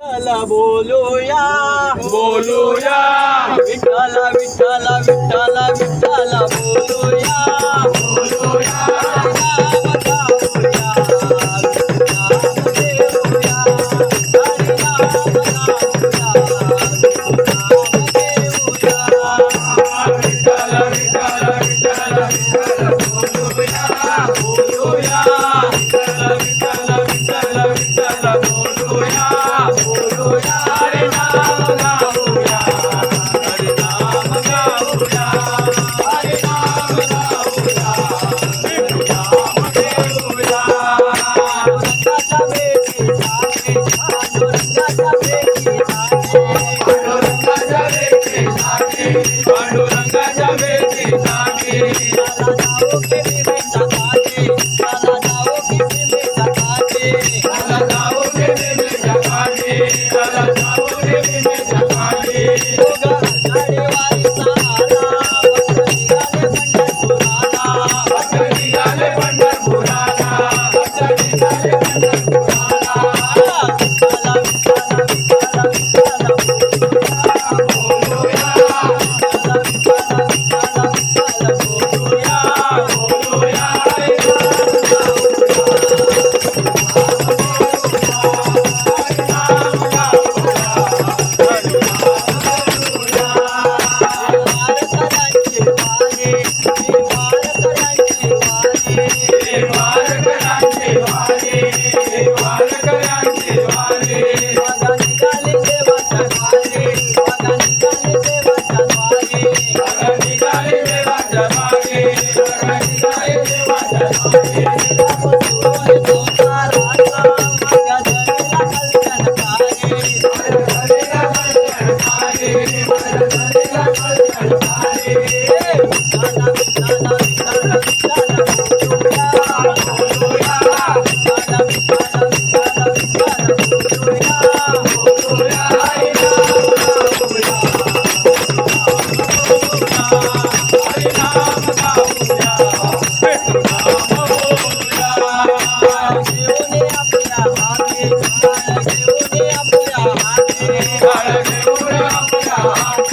चला बोलूया. बोलूया. विठाला विठाला विठाला विठाला बोलूया.